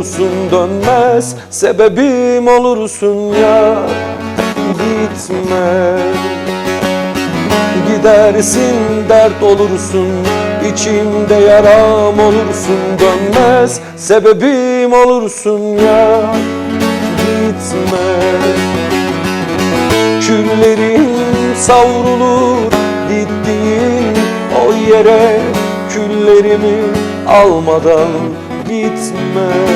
olursun dönmez. Sebebim olursun ya Gitme. Gidersin dert olursun içimde yaram olursun dönmez. Sebebim olursun ya Gitme. Küllerin savrulur gittiğin o yere Küllerimi almadan gitme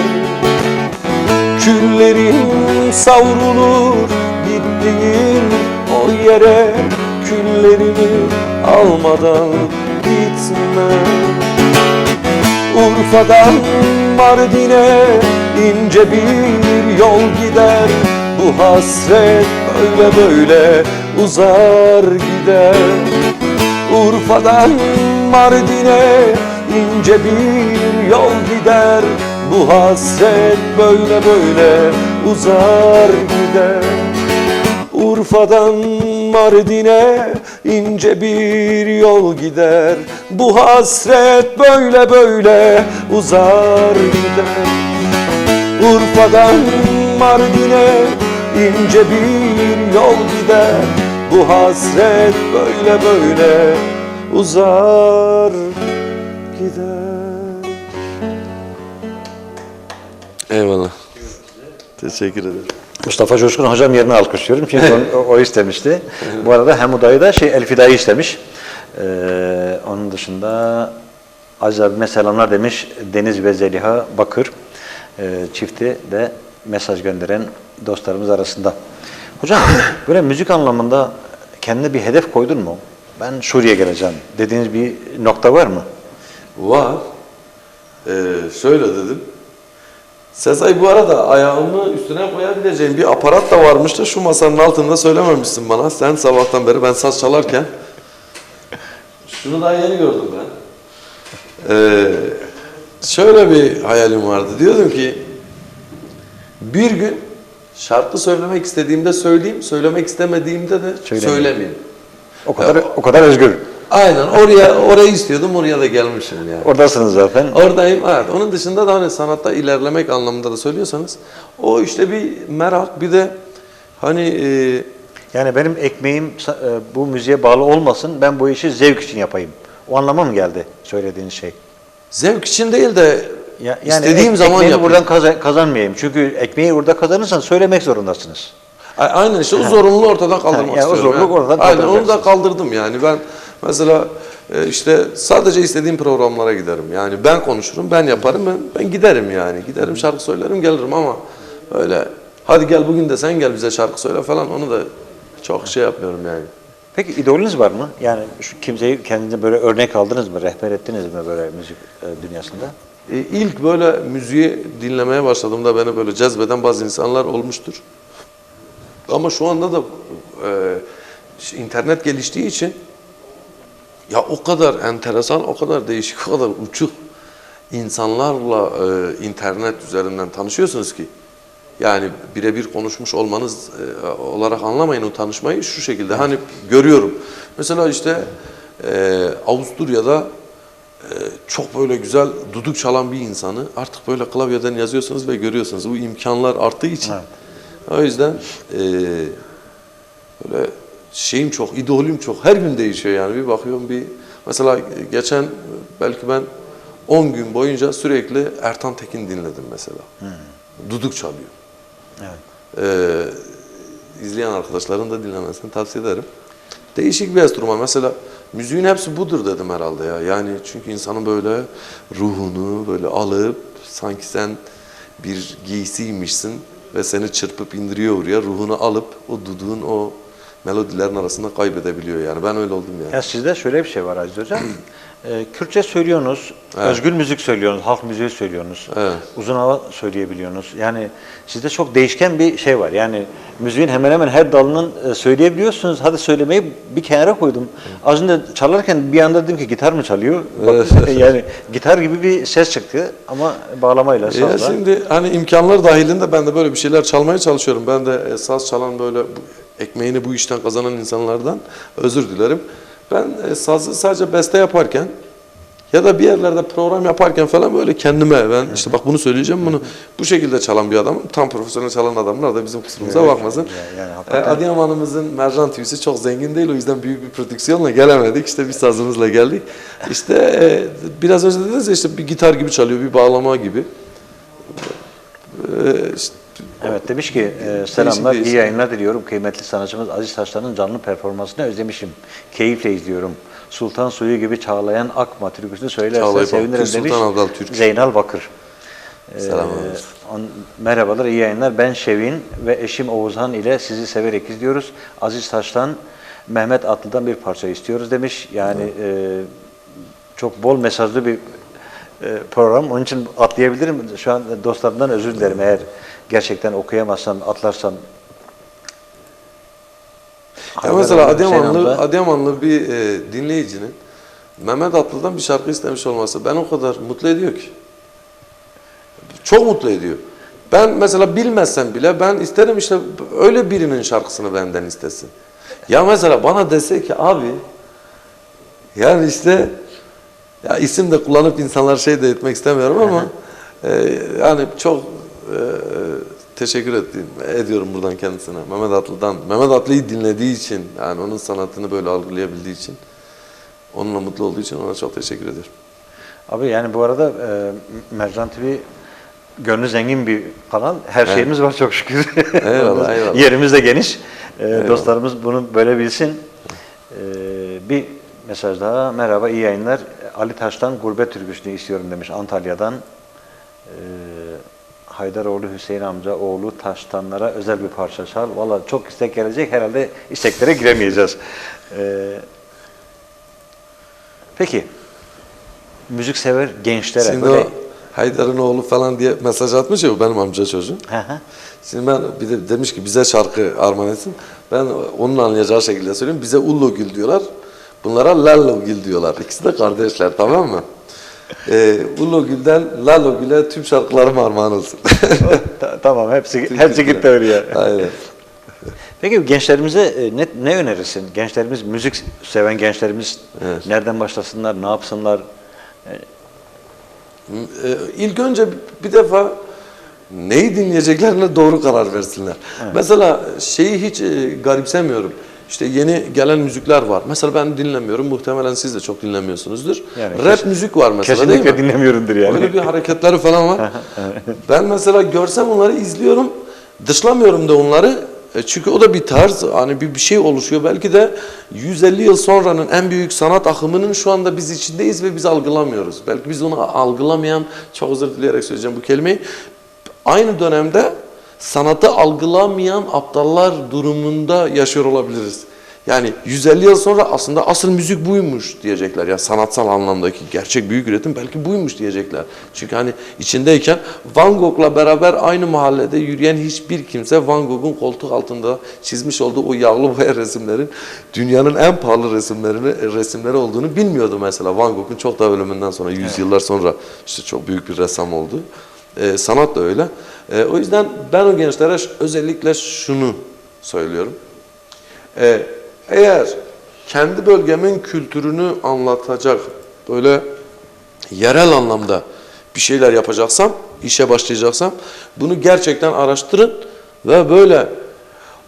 Küllerin savrulur gittiğin o yere Küllerimi almadan gitme. Urfa'dan Mardin'e ince bir yol gider Bu hasret böyle böyle uzar gider. Urfa'dan Mardin'e ince bir yol gider Bu hasret böyle böyle uzar gider. Urfa'dan Mardin'e ince bir yol gider. Bu hasret böyle böyle uzar gider. Urfa'dan Mardin'e ince bir yol gider. Bu hasret böyle böyle uzar gider Eyvallah. Teşekkür ederim. Mustafa Coşkun hocam yerine alkışlıyorum çünkü o, o istemişti. Bu arada Hamuda'yı da şey Elfida'yı istemiş. Ee, onun dışında Aziz abime selamlar demiş Deniz ve Zeliha Bakır ee, çifti de mesaj gönderen dostlarımız arasında. Hocam böyle müzik anlamında kendine bir hedef koydun mu? Ben Suriye geleceğim dediğiniz bir nokta var mı? Var. Ee, şöyle dedim. Sezai bu arada ayağımı üstüne koyabileceğim bir aparat da varmış da şu masanın altında söylememişsin bana. Sen sabahtan beri ben saz çalarken. Şunu daha yeni gördüm ben. Ee, şöyle bir hayalim vardı. Diyordum ki bir gün şarkı söylemek istediğimde söyleyeyim, söylemek istemediğimde de Söylemeyeyim. O kadar o kadar özgür. Aynen oraya orayı istiyordum, oraya da gelmişim yani. Oradasınız zaten. Oradayım evet. Onun dışında da hani sanatta ilerlemek anlamında da söylüyorsanız o işte bir merak bir de hani e, Yani benim ekmeğim e, bu müziğe bağlı olmasın, ben bu işi zevk için yapayım. O anlama mı geldi söylediğin şey? zevk için değil de Ya, yani istediğim ek- zaman yapayım. buradan kaza- kazanmayayım. Çünkü ekmeği burada kazanırsan söylemek zorundasınız. Aynen işte o zorunluluğu ortadan kaldırmak yani o istiyorum. zorluk oradan Aynen onu da kaldırdım yani ben mesela e, işte sadece istediğim programlara giderim. Yani ben konuşurum, ben yaparım, ben, ben giderim yani. Giderim şarkı söylerim, gelirim ama öyle hadi gel bugün de sen gel bize şarkı söyle falan onu da çok şey yapmıyorum yani. Peki idolünüz var mı? Yani şu kimseyi kendinize böyle örnek aldınız mı, rehber ettiniz mi böyle müzik e, dünyasında? E, İlk böyle müziği dinlemeye başladığımda beni böyle cezbeden bazı insanlar olmuştur. Ama şu anda da e, internet geliştiği için ya o kadar enteresan, o kadar değişik, o kadar uçuk insanlarla e, internet üzerinden tanışıyorsunuz ki yani birebir konuşmuş olmanız e, olarak anlamayın o tanışmayı şu şekilde hani görüyorum. Mesela işte e, Avusturya'da e, çok böyle güzel duduk çalan bir insanı artık böyle klavyeden yazıyorsunuz ve görüyorsunuz. Bu imkanlar arttığı için. O yüzden e, böyle şeyim çok, idolüm çok. Her gün değişiyor yani. Bir bakıyorum bir mesela geçen belki ben 10 gün boyunca sürekli Ertan Tekin dinledim mesela. Duduk çalıyor. Evet. Ee, izleyen arkadaşların da dinlemesini tavsiye ederim. Değişik bir enstrüman. Mesela müziğin hepsi budur dedim herhalde ya. Yani çünkü insanın böyle ruhunu böyle alıp sanki sen bir giysiymişsin ve seni çırpıp indiriyor oraya. Ruhunu alıp o duduğun o melodilerin arasında kaybedebiliyor yani. Ben öyle oldum yani. Ya sizde şöyle bir şey var Aziz Hocam. E, Kürtçe söylüyorsunuz, özgür müzik söylüyorsunuz, halk müziği söylüyorsunuz, Evet. uzun hava söyleyebiliyorsunuz. Yani sizde çok değişken bir şey var. Yani müziğin hemen hemen her dalının e, söyleyebiliyorsunuz. Hadi söylemeyi bir kenara koydum. Az önce çalarken bir anda dedim ki gitar mı çalıyor? Bak, yani gitar gibi bir ses çıktı ama bağlamayla Ya sazla. şimdi hani imkanlar dahilinde ben de böyle bir şeyler çalmaya çalışıyorum. Ben de saz çalan böyle ekmeğini bu işten kazanan insanlardan özür dilerim. Ben e, sazı sadece beste yaparken Ya da bir yerlerde program yaparken falan böyle kendime ben işte bak bunu söyleyeceğim bunu bu şekilde çalan bir adamım. Tam profesyonel çalan adamlar da bizim kusurumuza Evet, bakmasın. yani- yani hakikaten- Adıyaman'ımızın mercan TV'si çok zengin değil o yüzden büyük bir prodüksiyonla gelemedik. İşte bir sazımızla geldik. İşte e, biraz önce dediniz ya işte bir gitar gibi çalıyor, bir bağlama gibi. İşte Evet demiş ki e, selamlar, iyi yayınlar diliyorum. Kıymetli sanatçımız Aziz Taşlan'ın canlı performansını özlemişim. Keyifle izliyorum. Sultan Suyu gibi çağlayan Akma türküsünü söylerse Çağlayıp sevinirim demiş. Sultan Abdal Türk. Zeynal Bakır. Ee, Selamlar. on- merhabalar, iyi yayınlar. Ben Şevin ve eşim Oğuzhan ile sizi severek izliyoruz. Aziz Taşlan, Mehmet Atlı'dan bir parça istiyoruz demiş. Yani e, çok bol mesajlı bir e, program. Onun için atlayabilirim. Şu an dostlarımdan özür dilerim eğer gerçekten okuyamazsam, atlarsam. Ya mesela Adıyamanlı. Adıyamanlı bir e, dinleyicinin Mehmet Atlı'dan bir şarkı istemiş olması beni o kadar mutlu ediyor ki. Çok mutlu ediyor. Ben mesela bilmezsem bile ben isterim işte öyle birinin şarkısını benden istesin. Ya mesela bana dese ki abi yani işte ya isim de kullanıp insanlar şey de etmek istemiyorum ama e, yani çok e, teşekkür ettiğim, ediyorum buradan kendisine. Mehmet Atlı'dan. Mehmet Atlı'yı dinlediği için yani onun sanatını böyle algılayabildiği için onunla mutlu olduğu için ona çok teşekkür ediyorum. Abi yani bu arada e, Mercan TV gönlü zengin bir kanal. Her şeyimiz var çok şükür. Eyvallah, eyvallah. Yerimiz de geniş. E, Eyvallah. dostlarımız bunu böyle bilsin. E, bir mesaj daha. Merhaba, iyi yayınlar. Ali Taş'tan Gurbet Türküsünü istiyorum demiş Antalya'dan. E, Haydaroğlu Hüseyin amca oğlu Taştanlara özel bir parça çal. Valla çok istek gelecek. Herhalde isteklere giremeyeceğiz. E, peki. Müziksever gençlere Şimdi böyle o Haydar'ın oğlu falan diye mesaj atmış ya bu benim amca çocuğum. Hı hı. Şimdi ben bir de demiş ki bize şarkı armağan etsin. Ben onun anlayacağı şekilde söyleyeyim. Bize Ullo Gül diyorlar. Bunlara Lallo Gül diyorlar. İkisi de kardeşler tamam mı? Ee, Ullo Gül'den Lalo Gül'e tüm şarkılarım armağan olsun. Ta- tamam hepsi hepsi gitti oraya. Aynen. Peki gençlerimize e, ne, ne önerirsin? Gençlerimiz müzik seven gençlerimiz Evet. nereden başlasınlar, ne yapsınlar? Ee, ilk önce bir defa neyi dinleyeceklerine doğru karar versinler. Mesela şeyi hiç e, garipsemiyorum. İşte yeni gelen müzikler var. Mesela ben dinlemiyorum. Muhtemelen siz de çok dinlemiyorsunuzdur. Yani Rap müzik var mesela Kesinlikle değil mi? dinlemiyorumdur yani. Öyle bir hareketleri falan var. ben mesela görsem onları izliyorum. Dışlamıyorum da onları. E, Çünkü o da bir tarz, hani bir, bir şey oluşuyor. Belki de 150 yıl sonranın en büyük sanat akımının şu anda biz içindeyiz ve biz algılamıyoruz. Belki biz onu algılamayan, çok özür dileyerek söyleyeceğim bu kelimeyi. Aynı dönemde sanatı algılamayan aptallar durumunda yaşıyor olabiliriz. Yani 150 yıl sonra aslında asıl müzik buymuş diyecekler. Ya sanatsal anlamdaki gerçek büyük üretim belki buymuş diyecekler. Çünkü hani içindeyken Van Gogh'la beraber aynı mahallede yürüyen hiçbir kimse Van Gogh'un koltuk altında çizmiş olduğu o yağlı boya resimlerin dünyanın en pahalı resimlerini resimleri olduğunu bilmiyordu mesela. Van Gogh'un çok daha ölümünden sonra 100 yıllar sonra işte çok büyük bir ressam oldu. Ee, sanat da öyle. Ee, o yüzden ben o gençlere özellikle şunu söylüyorum. Ee, eğer kendi bölgemin kültürünü anlatacak böyle yerel anlamda bir şeyler yapacaksam, işe başlayacaksam bunu gerçekten araştırın ve böyle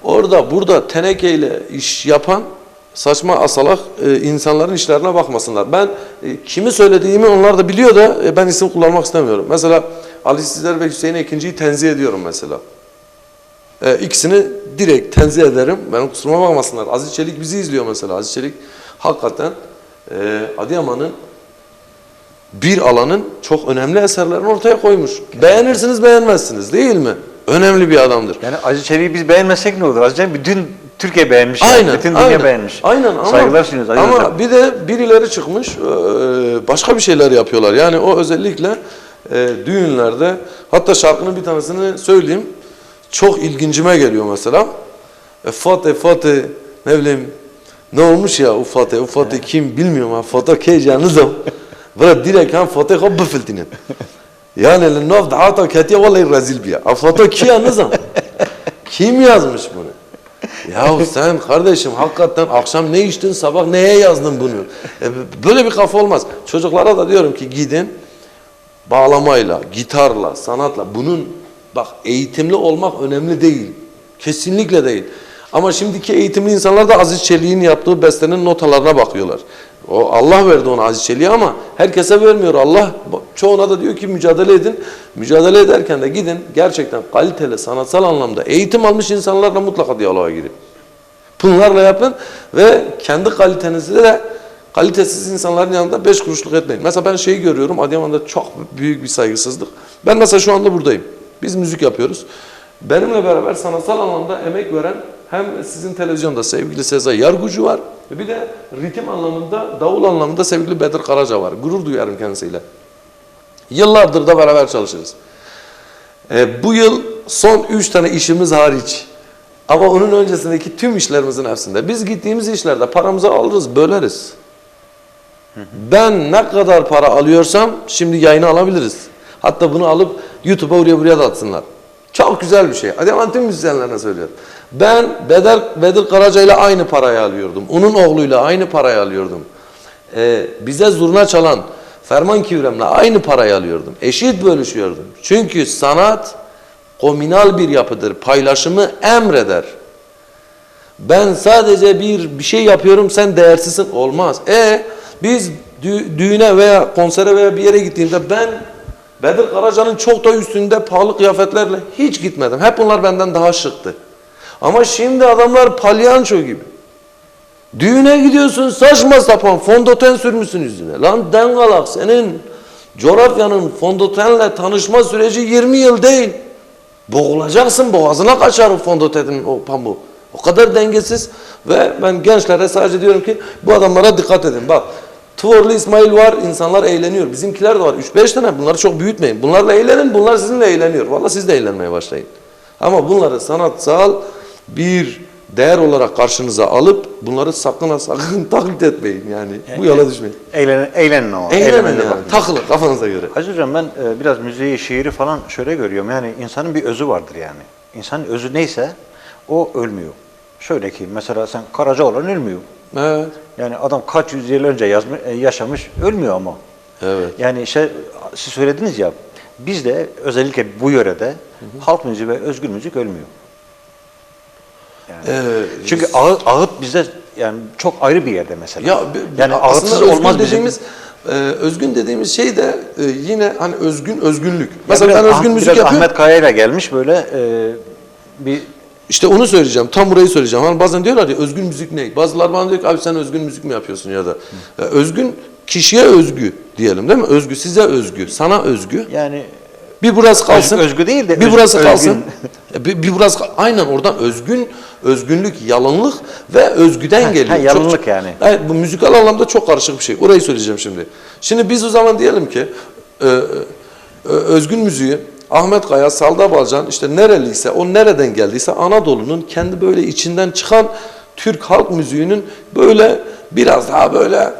orada burada tenekeyle iş yapan saçma asalak e, insanların işlerine bakmasınlar. Ben e, kimi söylediğimi onlar da biliyor da e, ben isim kullanmak istemiyorum. Mesela Ali Sizler ve Hüseyin Ekinci'yi tenzih ediyorum mesela. E, ikisini direkt tenzih ederim. Benim kusuruma bakmasınlar. Aziz Çelik bizi izliyor mesela. Aziz Çelik hakikaten e, Adıyaman'ın bir alanın çok önemli eserlerini ortaya koymuş. Beğenirsiniz beğenmezsiniz değil mi? Önemli bir adamdır. Yani Aziz Çelik'i biz beğenmesek ne olur? Aziz Çelik bütün Türkiye beğenmiş. yani. Aynen. Bütün dünya aynen, beğenmiş. Aynen ama, Saygılar sunuyoruz ama Hocam. bir de birileri çıkmış e, başka bir şeyler yapıyorlar. Yani o özellikle e, düğünlerde hatta şarkının bir tanesini söyleyeyim. Çok ilgincime geliyor mesela. E, Fatih Fatih ne bileyim ne olmuş ya Ufat'e Ufat'e kim bilmiyorum ha Fatih keycanız o. Direkt hem Fatih hop büfiltinin. Yani ne lenov dağata katiye vallahi rezil bir ya. Fatih kiyanız Kim yazmış bunu? Ya sen kardeşim hakikaten akşam ne içtin sabah neye yazdın bunu? E, böyle bir kafa olmaz. Çocuklara da diyorum ki gidin bağlamayla, gitarla, sanatla bunun bak eğitimli olmak önemli değil. Kesinlikle değil. Ama şimdiki eğitimli insanlar da Aziz Çelik'in yaptığı bestenin notalarına bakıyorlar. O Allah verdi ona Aziz Çelik'e ama herkese vermiyor. Allah çoğuna da diyor ki mücadele edin. Mücadele ederken de gidin gerçekten kaliteli sanatsal anlamda eğitim almış insanlarla mutlaka diyaloğa girin. Bunlarla yapın ve kendi kalitenizi de kalitesiz insanların yanında beş kuruşluk etmeyin. Mesela ben şeyi görüyorum Adıyaman'da çok büyük bir saygısızlık. Ben mesela şu anda buradayım. Biz müzik yapıyoruz. Benimle beraber sanatsal anlamda emek veren hem sizin televizyonda sevgili Sezai Yargucu var. Bir de ritim anlamında, davul anlamında sevgili Bedir Karaca var. Gurur duyarım kendisiyle. Yıllardır da beraber çalışırız. E, bu yıl son üç tane işimiz hariç ama onun öncesindeki tüm işlerimizin hepsinde biz gittiğimiz işlerde paramızı alırız, böleriz. Ben ne kadar para alıyorsam şimdi yayını alabiliriz. Hatta bunu alıp YouTube'a oraya buraya da atsınlar. Çok güzel bir şey. Adıyaman tüm müzisyenlerine söylüyorum. Ben Bedir, Bedir Karaca ile aynı parayı alıyordum. Onun oğluyla aynı parayı alıyordum. Ee, bize zurna çalan Ferman Kivrem'le aynı parayı alıyordum. Eşit bölüşüyordum. Çünkü sanat komünal bir yapıdır. Paylaşımı emreder. Ben sadece bir bir şey yapıyorum sen değersizsin olmaz. E biz dü- düğüne veya konsere veya bir yere gittiğimde ben Bedir Karaca'nın çok da üstünde pahalı kıyafetlerle hiç gitmedim. Hep bunlar benden daha şıktı. Ama şimdi adamlar palyanço gibi. Düğüne gidiyorsun saçma sapan fondöten sürmüşsün yüzüne. Lan dengalak senin coğrafyanın fondötenle tanışma süreci 20 yıl değil. Boğulacaksın boğazına kaçar o fondötenin o pamuğu. O kadar dengesiz ve ben gençlere sadece diyorum ki bu adamlara dikkat edin. Bak Tuvorlu İsmail var, insanlar eğleniyor. Bizimkiler de var. 3-5 tane bunları çok büyütmeyin. Bunlarla eğlenin, bunlar sizinle eğleniyor. Vallahi siz de eğlenmeye başlayın. Ama bunları sanatsal bir değer olarak karşınıza alıp bunları sakın ha sakın taklit etmeyin yani. Bu yola düşmeyin. Eğlenin, eğlenin ama. Eğlenin yani. bakın. Takılın kafanıza göre. Aziz Hocam ben e, biraz müziği, şiiri falan şöyle görüyorum. Yani insanın bir özü vardır yani. İnsanın özü neyse o ölmüyor. Şöyle ki mesela sen Karacaoğlan ölmüyor. Evet. Yani adam kaç yüzyıl önce yazmış, e, yaşamış ölmüyor ama. Evet. Yani işte siz söylediniz ya bizde özellikle bu yörede halk müziği ve özgür müzik ölmüyor. Yani, Ee, çünkü ağıt, ağıt bizde yani çok ayrı bir yerde mesela. Ya yani ağıtsız olmaz bizim. dediğimiz e, özgün dediğimiz şey de e, yine hani özgün özgünlük. Ya Mesela biraz ben özgün Ah- müzik yapıyorum. Ahmet Kaya ile gelmiş böyle e, bir İşte onu söyleyeceğim. Tam burayı söyleyeceğim. Hani bazen diyorlar ya özgün müzik ne? Bazılar bana diyor ki abi sen özgün müzik mi yapıyorsun ya da. Ya özgün kişiye özgü diyelim değil mi? Özgü size özgü, sana özgü. yani Bir burası kalsın. özgü değil de bir burası özgün. kalsın. E, Bir, bir burası aynen oradan özgün, özgünlük, yalınlık ve özgüden Ha, geliyor. ha, Çok- yalınlık yani. Evet, bu müzikal anlamda çok karışık bir şey. Orayı söyleyeceğim şimdi. Şimdi biz o zaman diyelim ki e, e, özgün müziği Ahmet Kaya, Salda Balcan işte nereliyse o nereden geldiyse Anadolu'nun kendi böyle içinden çıkan Türk halk müziğinin böyle biraz daha böyle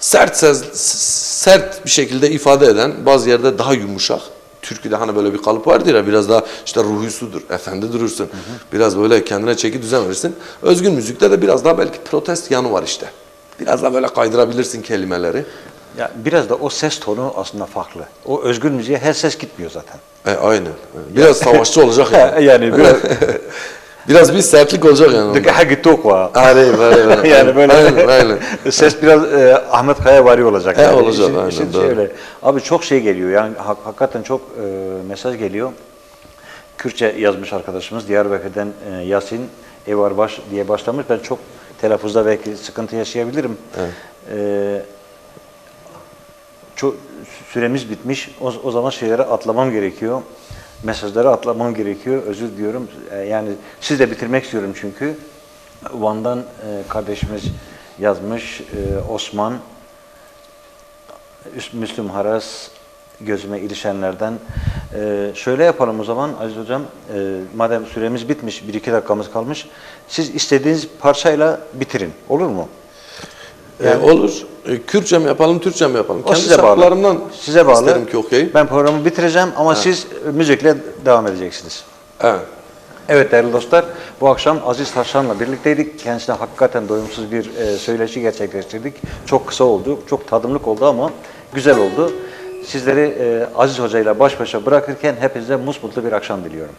sert ses, sert bir şekilde ifade eden bazı yerde daha yumuşak. Türküde hani böyle bir kalıp vardır ya biraz daha işte ruhusudur, efendi durursun. Biraz böyle kendine çeki düzen verirsin. Özgün müzikte de biraz daha belki protest yanı var işte. Biraz daha böyle kaydırabilirsin kelimeleri. Ya biraz da o ses tonu aslında farklı. O özgür müziğe her ses gitmiyor zaten. E, aynen. Biraz savaşçı olacak yani. yani biraz Biraz bir sertlik olacak yani. Dık hagi tokwa. Aynen, aynen, yani böyle Aynen, aynen. ses biraz e, Ahmet Kaya vari olacak. He, yani. olacak, İşin- aynen, işin doğru. öyle. Abi çok şey geliyor yani hak- hakikaten çok e, mesaj geliyor. Kürtçe yazmış arkadaşımız Diyarbakır'dan e, Yasin Evarbaş diye başlamış. Ben çok telaffuzda belki sıkıntı yaşayabilirim. Evet. E, çok süremiz bitmiş. O, o zaman şeylere atlamam gerekiyor. Mesajları atlamam gerekiyor. Özür diliyorum. E, yani siz de bitirmek istiyorum çünkü. Van'dan e, kardeşimiz yazmış. E, Osman Müslüm Haras gözüme ilişenlerden. E, şöyle yapalım o zaman Aziz Hocam. E, madem süremiz bitmiş, bir iki dakikamız kalmış. Siz istediğiniz parçayla bitirin. Olur mu? E, olur. E, Kürtçe mi yapalım, Türkçe mi yapalım? O Kendi size bağlı. şarkılarımdan Size bağlı. isterim ki okuyayım. Ben programı bitireceğim ama siz müzikle devam edeceksiniz. Evet. Evet değerli dostlar, bu akşam Aziz Taşlan'la birlikteydik. Kendisine hakikaten doyumsuz bir e, söyleşi gerçekleştirdik. Çok kısa oldu, çok tadımlık oldu ama güzel oldu. Sizleri e, Aziz Hoca ile baş başa bırakırken hepinize musmutlu bir akşam diliyorum.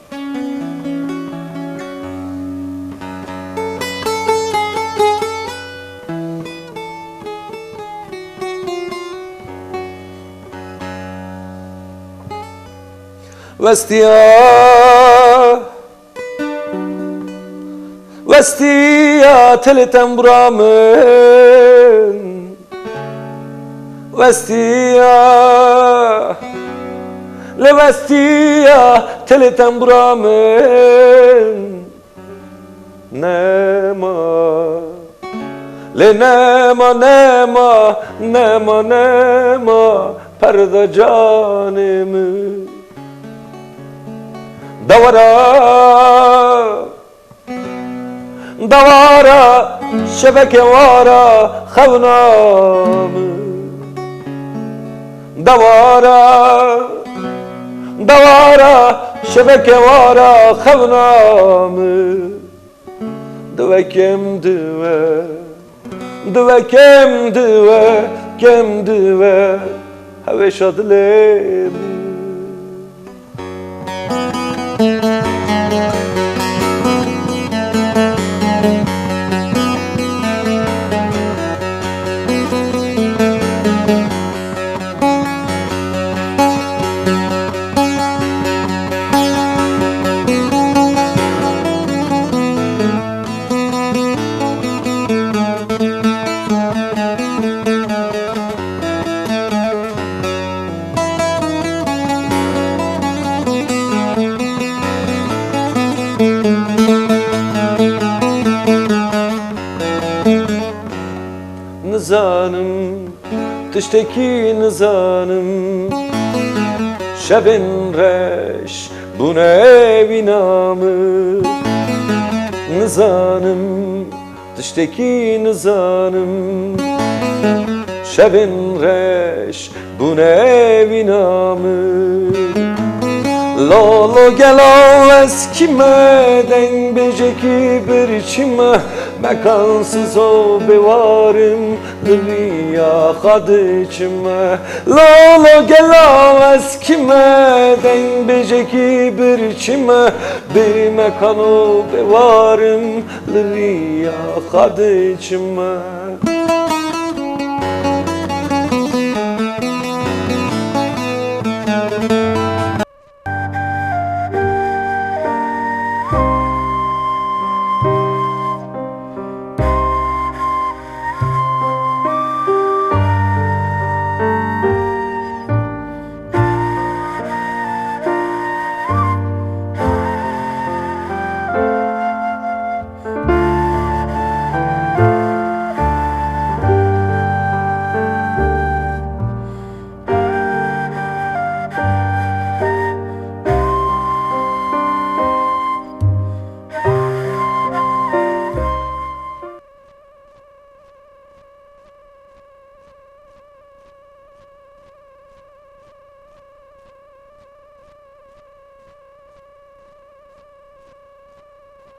Vestiya Vestiya teli temburamın Vestiya Le vestiya teli temburamın Nema. Le nema nema nema nema. Perde canımı Davara Davara Şebeke vara Havnamı Davara Davara Şebeke vara Havnamı Dvekem dve Dvekem dve Kem dve Heveş adlemi nizanım Dıştaki nizanım. Şebin reş bu ne binamı Nizanım Dıştaki nizanım. Şebin reş bu ne binamı Lolo gelo eskimeden beceki bir çime Mekansız o bevarım Dünya kadı içime Lolo gelo eskimeden beceki bir çime Bir mekan o bevarım Dünya kadı içime